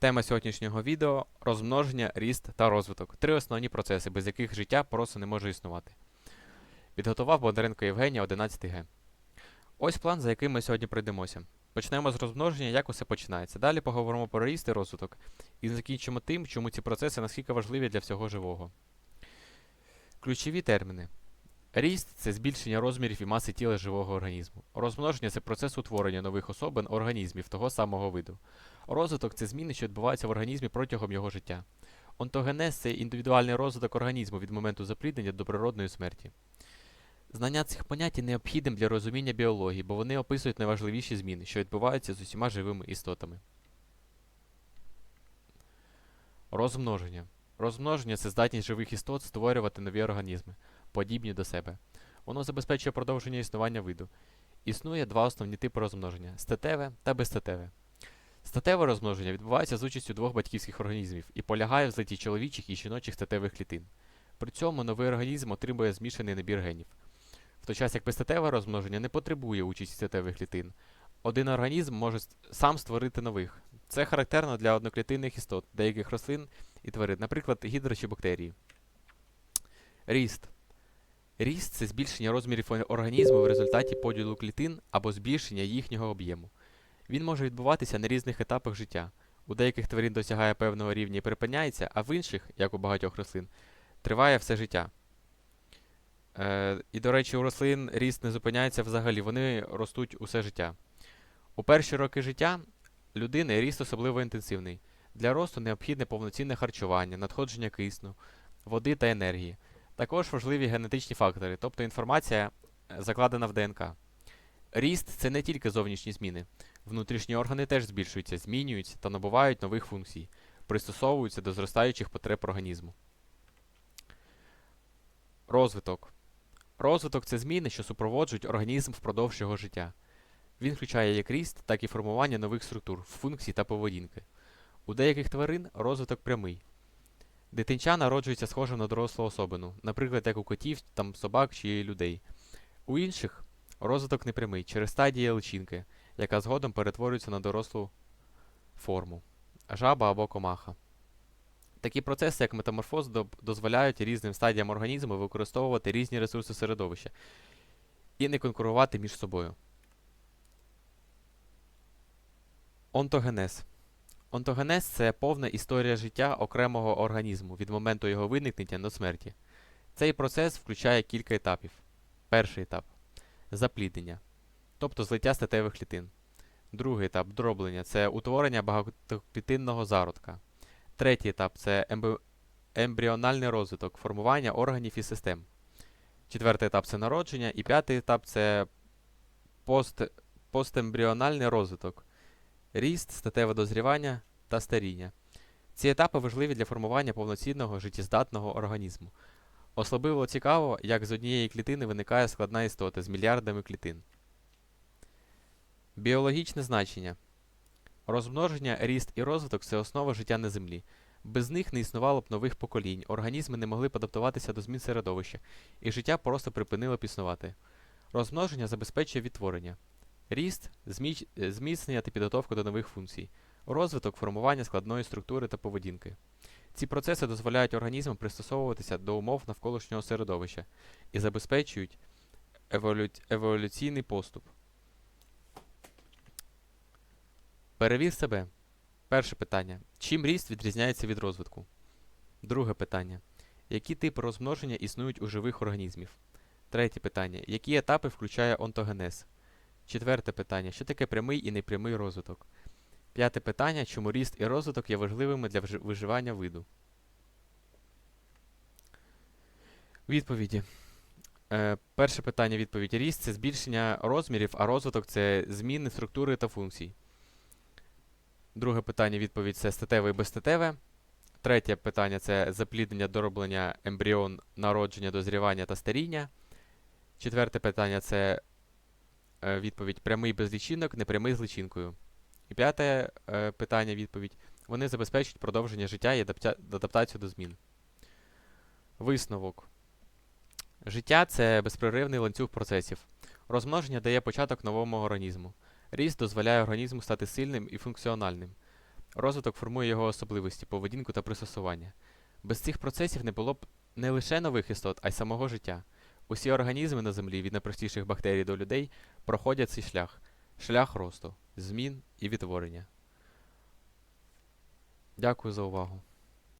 Тема сьогоднішнього відео розмноження, ріст та розвиток. Три основні процеси, без яких життя просто не може існувати. Підготував Бондаренко Євгенія 11Г. Ось план, за яким ми сьогодні пройдемося. Почнемо з розмноження, як усе починається. Далі поговоримо про ріст і розвиток. І закінчимо тим, чому ці процеси наскільки важливі для всього живого. Ключові терміни. Ріст це збільшення розмірів і маси тіла живого організму. Розмноження це процес утворення нових особин організмів того самого виду. Розвиток це зміни, що відбуваються в організмі протягом його життя. Онтогенез це індивідуальний розвиток організму від моменту запліднення до природної смерті. Знання цих понять необхідним для розуміння біології, бо вони описують найважливіші зміни, що відбуваються з усіма живими істотами. Розмноження. Розмноження це здатність живих істот створювати нові організми, подібні до себе. Воно забезпечує продовження існування виду. Існує два основні типи розмноження статеве та безстатеве. Статеве розмноження відбувається з участю двох батьківських організмів і полягає в злиті чоловічих і жіночих статевих клітин. При цьому новий організм отримує змішаний набір генів. В той час як безстатеве розмноження не потребує участі статевих клітин. Один організм може сам створити нових. Це характерно для одноклітинних істот, деяких рослин і тварин, наприклад, гідро чи бактерії. Ріст. Ріст це збільшення розмірів організму в результаті поділу клітин або збільшення їхнього об'єму. Він може відбуватися на різних етапах життя. У деяких тварин досягає певного рівня і припиняється, а в інших, як у багатьох рослин, триває все життя. Е, і, до речі, у рослин ріст не зупиняється взагалі, вони ростуть усе життя. У перші роки життя людини ріст особливо інтенсивний. Для росту необхідне повноцінне харчування, надходження кисню, води та енергії. Також важливі генетичні фактори, тобто інформація е, закладена в ДНК. Ріст це не тільки зовнішні зміни. Внутрішні органи теж збільшуються, змінюються та набувають нових функцій, пристосовуються до зростаючих потреб організму. Розвиток. Розвиток це зміни, що супроводжують організм впродовж його життя. Він включає як ріст, так і формування нових структур, функцій та поведінки. У деяких тварин розвиток прямий. Дитинча народжується схожим на дорослу особину, наприклад, як у котів, там, собак чи людей. У інших розвиток непрямий через стадії личинки, яка згодом перетворюється на дорослу форму жаба або комаха. Такі процеси, як метаморфоз, дозволяють різним стадіям організму використовувати різні ресурси середовища і не конкурувати між собою. Онтогенез. Онтогенез це повна історія життя окремого організму від моменту його виникнення до смерті. Цей процес включає кілька етапів. Перший етап запліднення, тобто злиття статевих клітин. Другий етап дроблення це утворення багатоклітинного зародка. Третій етап це ембріональний розвиток, формування органів і систем. Четвертий етап це народження. І п'ятий етап це пост, постембріональний розвиток, ріст, статеве дозрівання та старіння. Ці етапи важливі для формування повноцінного життєздатного організму. Особливо цікаво, як з однієї клітини виникає складна істота з мільярдами клітин. Біологічне значення. Розмноження, ріст і розвиток це основа життя на Землі. Без них не існувало б нових поколінь, організми не могли б адаптуватися до змін середовища, і життя просто припинило б існувати. Розмноження забезпечує відтворення. Ріст зміч- е, зміцнення та підготовку до нових функцій. Розвиток формування складної структури та поведінки. Ці процеси дозволяють організму пристосовуватися до умов навколишнього середовища і забезпечують еволю- еволюційний поступ. Перевір себе. Перше питання. Чим ріст відрізняється від розвитку? Друге питання. Які типи розмноження існують у живих організмів? Третє питання. Які етапи включає онтогенез? Четверте питання. Що таке прямий і непрямий розвиток? П'яте питання. Чому ріст і розвиток є важливими для виживання виду? Відповіді. Е, перше питання відповідь. Ріст це збільшення розмірів, а розвиток це зміни структури та функцій. Друге питання відповідь це статеве і безстатеве. Третє питання це запліднення, дороблення ембріон, народження, дозрівання та старіння. Четверте питання це е, відповідь прямий без лічинок, непрямий з личинкою. І п'яте е, питання відповідь. Вони забезпечують продовження життя і адаптацію до змін. Висновок. Життя це безперервний ланцюг процесів. Розмноження дає початок новому організму. Ріст дозволяє організму стати сильним і функціональним. Розвиток формує його особливості, поведінку та пристосування. Без цих процесів не було б не лише нових істот, а й самого життя. Усі організми на землі, від найпростіших бактерій до людей, проходять цей шлях шлях росту, змін і відтворення. Дякую за увагу.